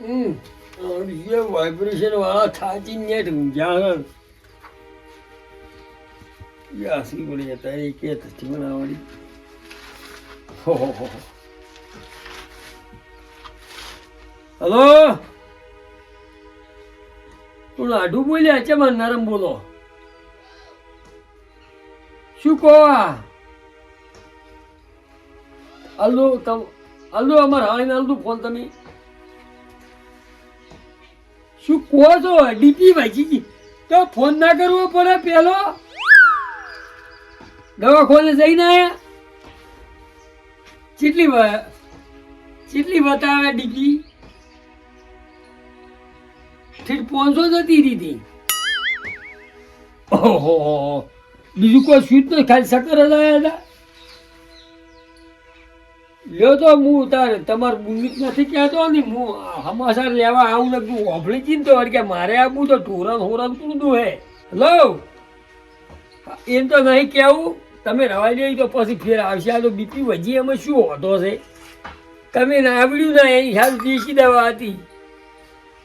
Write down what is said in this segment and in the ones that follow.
હમ. જે વાઇબ્રેશન વાળા થાચી નેટ ઊંઝાણ યાસી બળી તારી કે થતી બનાવડી હો હો હો હલો? તું લાડુ બોલ્યા છે મને નરમ બોલો. શું કહો આ? હલો, તમ હલો, અમારે હાઈને હલદુ ફોન તમે. શું કહો છો? ડીપી ભાઈજી તો ફોન ના કરવો પડે પેલો. દવાખાને જઈને આયા. કેટલી વા- બતાવે ડીપી? ઠીક પાંચસો જતી રીતી ઓહો, બીજું કોઈ સ્વીટ નહીં ખાલી સકર જ હતા. લ્યો તો હું ઉતારે તમારે બુંગીત નથી કહેતો ને હું હમાસર લેવા આવું ને તું ઓફળી ચિંતો કે મારે આવું તો ઢોરણ હોરણ કૂદું હે. લો એમ તો નહીં કેવું તમે રવાઈ દઈ તો પછી ફેર આવશે. આ તો બીપી વજી એમાં શું હોતો છે? તમે ના આવડ્યું ના એની સારું દેશી દવા હતી.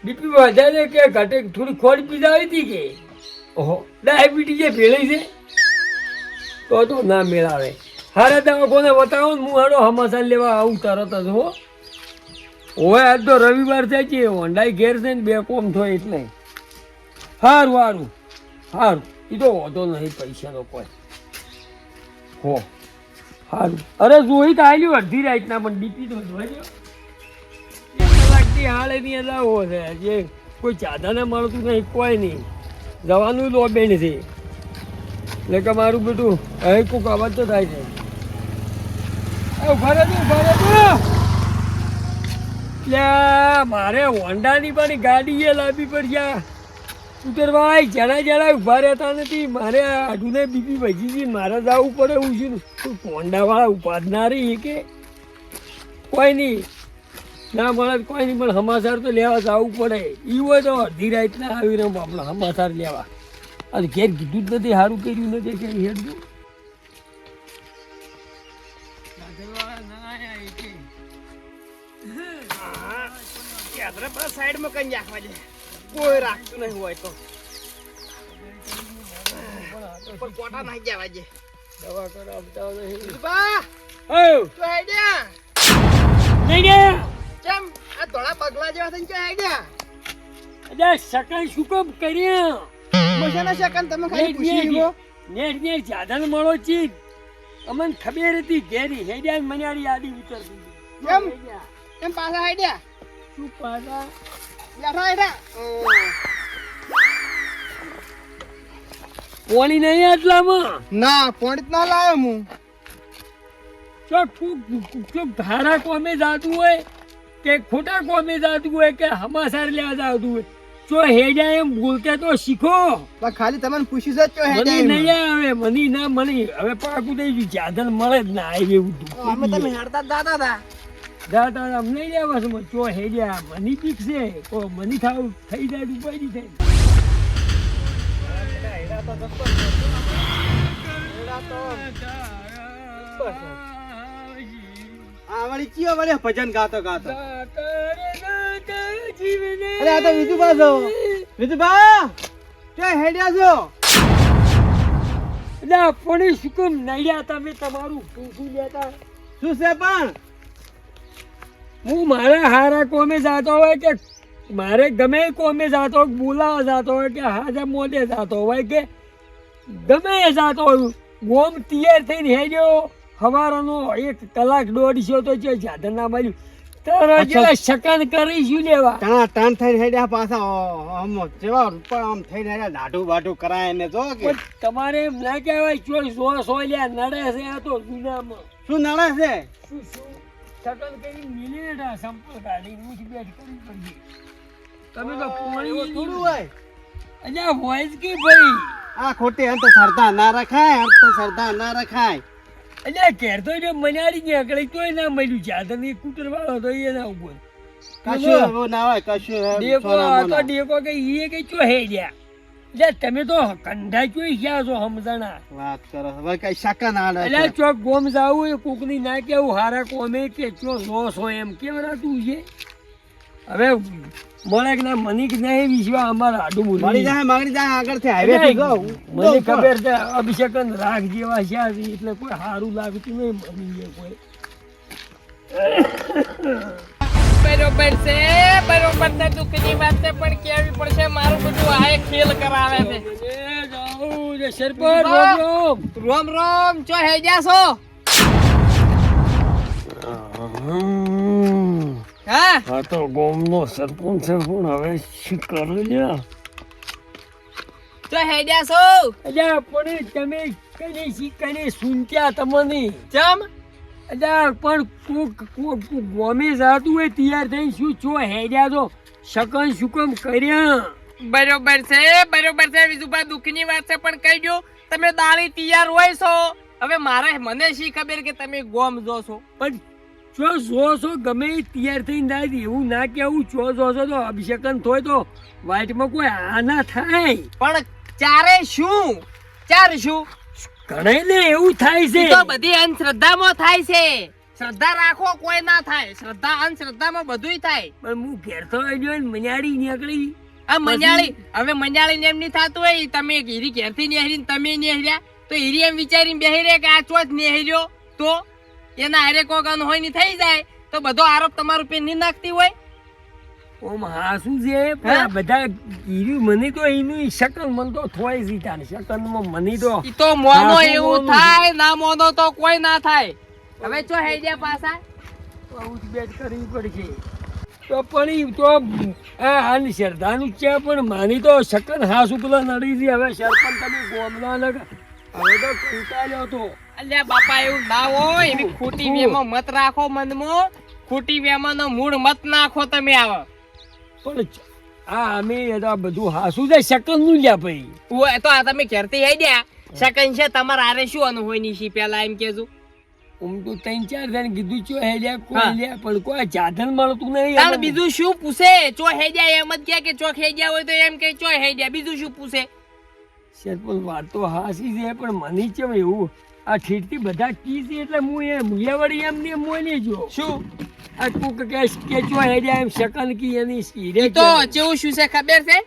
બીપી વધારે કે ઘટે થોડી ખોડ પીધા હતી કે? ઓહો, ડાયાબિટીસ જે ભેળી છે? તો તો ના મેળાવે. હારે તમે કોને બતાવો ને હું હાડો હમાસા લેવા આવું તરત જ, હો. ઓય આજ તો રવિવાર થાય છે હોન્ડાઈ ઘેર છે ને બે કોમ થાય એટલે. સારું સારું સારું એ તો વાંધો નહીં, પૈસાનો કોઈ. હો. સારું અરે જોઈ તો આલ્યું, અડધી રાતના પણ ડીપી તો લાગતી હાલ એની આવો છે. જે કોઈ ચાદાને મળતું નહીં, કોઈ નહીં. જવાનું લોબેન છે. એટલે કે મારું બેટું, અહીં કોઈક અવાજ તો થાય છે. ઊભા રહેજો, ઊભા મારે હોન્ડાની પણ ગાડી એ લાવવી પડશે ભાઈ જણા જણા ઊભા રહેતા નથી. મારે આઢુને બીપી ભજી મારે જવું પડે એવું છે. હોન્ડાવાળા ઉપાડનારી કે? કોઈ નહીં. ના મળે કોઈ નહીં, પણ સમાચાર તો લેવા જવું પડે. એ હોય તો અડધી રાતના આવી રહ્યો આપણે સમાચાર લેવા. અને ઘેર કીધું જ નથી સારું કર્યું નથી, કે હેડવું સાઈડમાં કઈ રાખવા દે કોઈ રાખતું નહીં હોય તો પણ કોટા નાખી જવા દે દવા કરાવતા નહીં બા હઉ, તો આઈડિયા નહીં ને કેમ આ ધોળા પગલા જેવા થઈને ક્યાં આઈડિયા અરે સકાઈ શું મળો ચીજ અમને ખબર હતી ઘેરી હેડ્યા મને આડી ઉતરતી. કેમ? હેડ્યા. કેમ પાછા આઈડિયા શું પાછા? બેઠા આઈડિયા પોણી નહીં આટલામાં? ના પોણી ના લાવ્યો હું. જો ચોક ધારા કોમે જાતું હોય કે ખોટા કોમે જાતું હોય કે હમાસાર લેવા જાતું હોય? જો હેડ્યા એમ બોલતા તો શીખો. પણ ખાલી તમને પૂછ્યું છે તો મને નહીં આવે મને ના મને હવે પાકું થઈ ગયું જાદન મળે જ ના આવે એવું અમે તમે હેડતા દાદા હતા. દાદા આમ નહીં આવે છું ચો હેડ્યા મની છે. ઓ મની થાવ થઈ જાય ઉપાય ઉપાડી થઈ આ વળી ચિયો વળે ભજન ગાતો ગાતો. અરે આ તો વિધુબા છો. વિધુબા કે હેડ્યા છો? એટલે આપણે શું કેમ નડ્યા તમે તમારું પૂછી લેતા. શું છે પણ? હું મારા હારા કોમે જાતો હોય કે મારે ગમે કોમે જાતો હોય બોલાવા જાતો હોય કે હાજર મોઢે જાતો હોય કે ગમે એ જાતો હોય. ગોમ તૈયાર થઈને હેડ્યો. સવારનો એક કલાક દોઢસો તો છે જાદર ના મળ્યું શકન કરી શું લેવા? ટાણા ટાણ થઈ હેડ્યા પાછા. આમ જેવા આમ થઈ હેડ્યા. દાઢું બાઢું કરાય ને જો કે. તમારે એમ ના કહેવાય ચોઈ સો સો લ્યા નડે છે આ તો જૂનામાં શું નડે છે? શું શું? શકન કરી કાઢી ઊંચ બેઠ પડી તમે તો પોણી થોડું હોય? અલ્યા વોઇસ કે ભાઈ? આ ખોટી અંત તો સરદા ના રખાય અંત તો સરદા ના રખાય. અલ્યા ઘેર તો જો મનાડી ને અકળી તોય ના મળ્યું. જાદરની કુટર વાળો તો એ ના ઉપર. કશું હવે ના હોય કશું ડેકો હતો ડેકો કે ઈ કે ચો હે ગયા એટલે તમે તો કંઢા ચોઈ ગયા છો સમજણા વાત કરો હવે કઈ શકા ના એટલે આડે ચોક ગોમ જાવું એ કોકની ના કેવું હારા કોમે કે ચો નો હોય એમ. કેમ રાતું છે? હવે મળે કે મની કે નહીં વિશ્વા અમાર આડું મળી જાય મળી જાય આગળથી હાઈવે થી ગો મને ખબર છે અભિષેકન રાગ જેવા છે એટલે કોઈ સારું લાગતું નહીં મને કોઈ. બરોબર છે બરોબર ને દુઃખની વાત છે પણ કેવી પડશે મારું બધું આ ખેલ કરાવે છે. મને જાવું છે રોમ રોમ. રોમ રોમ ચો હે જાસો હા? હા તો ગોમનો સરપંચ છે પણ હવે શું કરું લ્યા ચો હે જાસો અલ્યા પણ તમે કઈ શીખને સુનત્યા તમને? ચમ? અજા પણ કોક કોક ગોમે જાતું હોય તૈયાર થઈ શું છો? હેડ્યા તો શકન શુકમ કર્યા. બરોબર છે બરોબર છે. વિજુભા દુઃખની વાત છે પણ કહી દો તમે દાળી તૈયાર હોય છો. હવે મારે મને શી ખબર કે તમે ગોમ જો છો? પણ જો જો છો ગમે તૈયાર થઈને દાદી એવું ના કેવું છો છો તો અભિષેકન થોય તો વાઇટમાં કોઈ આ ના થાય. પણ ચારે શું? ચાર શું? ઘણાય ને એવું થાય છે. તો બધી અંધશ્રદ્ધામાં થાય છે. શ્રદ્ધા રાખો કોઈ ના થાય. શ્રદ્ધા અંધશ્રદ્ધામાં બધુંય થાય. પણ હું ઘેર તો આવ્યો ને મન્યાળી નીકળી. આ મજાળી હવે મજાળી ને એમ નહીં થતું હોય તમે હીરી ઘેરથી નેહરીને તમે નેહર્યા તો હીરી એમ વિચારીને બેહી રહે કે આ ચોથ નેહર્યો તો? એના હારે કોક અનહોયની થઈ જાય તો બધો આરોપ તમારું પે ની નાખતી હોય? ઓમ હાસું છે? બધા ગીર્યું મને તો એનું શકન મન તો થોય જીતા ને શકનમાં મને તો ઈ તો મોનો એવું થાય ના મોનો તો કોઈ ના થાય. હવે ચો હે જે પાછા? આઉટ બેટ કરવી પડશે. તો પણ ઈ તો આ આની શ્રદ્ધાનું છે પણ માની તો શકન હાસુ પેલા નડી છે. હવે સરપંચ તમે ગોમના લગ હવે તો કંટાળ્યો તો અલ્યા બાપા એવું ના હોય. એવી ખોટી વેમાં મત રાખો મનમાં. ખોટી મૂળ મત નાખો તમે આવો. પણ આ અમે બધું હાસુ છે શકનનું લ્યા ભાઈ. ઓય, તો આ તમે ઘેરથી હઈ ગયા. સેકન્ડ છે તમારે આરે શું અનુભવની છે? પેલા એમ કેજો તો ત્રણ ચાર જણ કીધું ચો હે લ્યા કોઈ લ્યા પણ કોઈ સાધન મળતું નહીં તાણ બીજું શું પૂછે? ચો હે જાય એમ જ કે કે ચો હે ગયા હોય તો એમ કે ચો હે ગયા બીજું શું પૂછે? સરપંચ વાત તો હાસી છે પણ મને કેમ એવું? આ ઠીઠથી બધા કી છે એટલે હું એ મુયાવાળી એમ ને મોને જો. શું? આ કોક કે કે હે જાય એમ શકન કી એની સીરે તો કેવું શું છે ખબર છે?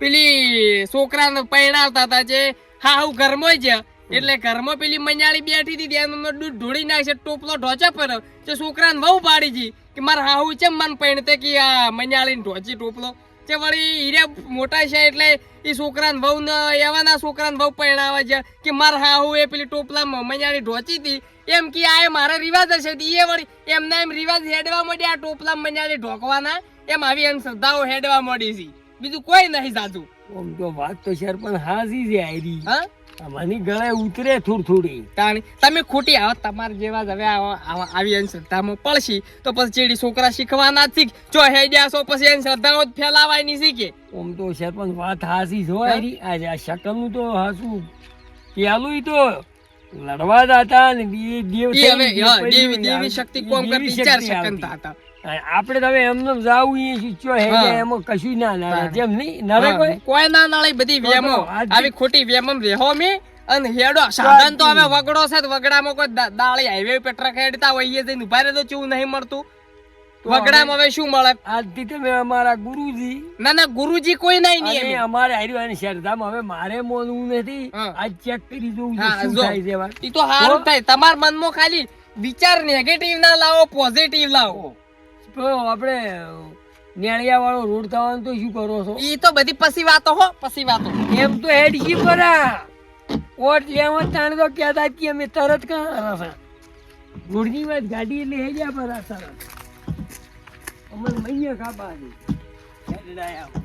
પેલી છોકરાને પરણાવતા હતા જે હા હું ઘરમાં જ એટલે ઘરમાં પેલી મંજાળી બેઠી હતી ત્યાં દૂધ ઢોળી નાખશે ટોપલો ઢોચા પર છોકરાને વહુ પાડી જી કે મારા હાહુ ચેમ મન પરણતે કે આ મંજાળીને ઢોચી ટોપલો. તે વળી હીરે મોટા છે એટલે એ છોકરાને ને એવાના છોકરાને બહુ પરણાવા છે કે મારા હાહુ એ પેલી ટોપલા મંજાળી ઢોચી હતી. એમ કે આ મારા રિવાજ હશે તો એ વળી એમના એમ રિવાજ હેડવા મળી આ ટોપલામાં મંજાળી ઢોકવાના. એમ આવી એમ શ્રદ્ધાઓ હેડવા માંડી છે. બીજું કોઈ નહીં સાધુ આમ તો વાત તો શેર પણ હાજી છે આયરી હા? મને ગળે ઉતરે થોડી થોડી તાણી તમે ખોટી આવો તમારા જેવા જ હવે આવા- આવા- આવી એની શ્રદ્ધામાં પડશી તો પછી ચેડી છોકરા શીખવાના જ શીખ. જો હે જાશો પછી એની શ્રદ્ધાઓ જ ફેલાવાય નહીં શીખે. આમ તો સરપંચ વાત હાસી જો આજે આ શકલનું તો હાસું પેલું ઈ તો લડવા જતા ને દેવી દેવી શક્તિ કોમ કરતી ચાર શક્તિ હતા. આપણે તમે એમને જાવું એ શીખ્યો હે એમાં કશું ના નડે જેમ નહીં નડે કોઈ? કોઈ ના નાળે બધી વેમો. આવી ખોટી વેમમ રેહો મે અને હેડો. સાધન તો હવે વગડો છે વગડામાં કોઈ દાળી હાઈવે પર ટ્રક હેડતા હોઈએ જઈને ઊભા રહે તો ચેવું નહીં મળતું. વગડામાં હવે શું મળે? આજથી તમે અમારા ગુરુજી ના ના ગુરુજી કોઈ નહીં નહીં અમારે હાર્યું અને શ્રદ્ધામાં હવે મારે મોનવું નથી. આજ ચેક કરી જોઉં શું થાય છે વાત. તો હારું થાય. તમારા મનમાં ખાલી વિચાર નેગેટિવ ના લાવો પોઝિટિવ લાવો. તો આપણે નેળિયા વાળો રોડ થવાનું તો શું કરો છો? એ તો બધી પસી વાતો હો પસી વાતો. એમ તો હેડકી પરા ઓટ લેવા તાણ તો કહેતા કે અમે તરત કાં રસા ગુડની વાત ગાડી એટલે હે પરા તરત. અમને મૈયા ખાબા છે. હેડ ડાયા.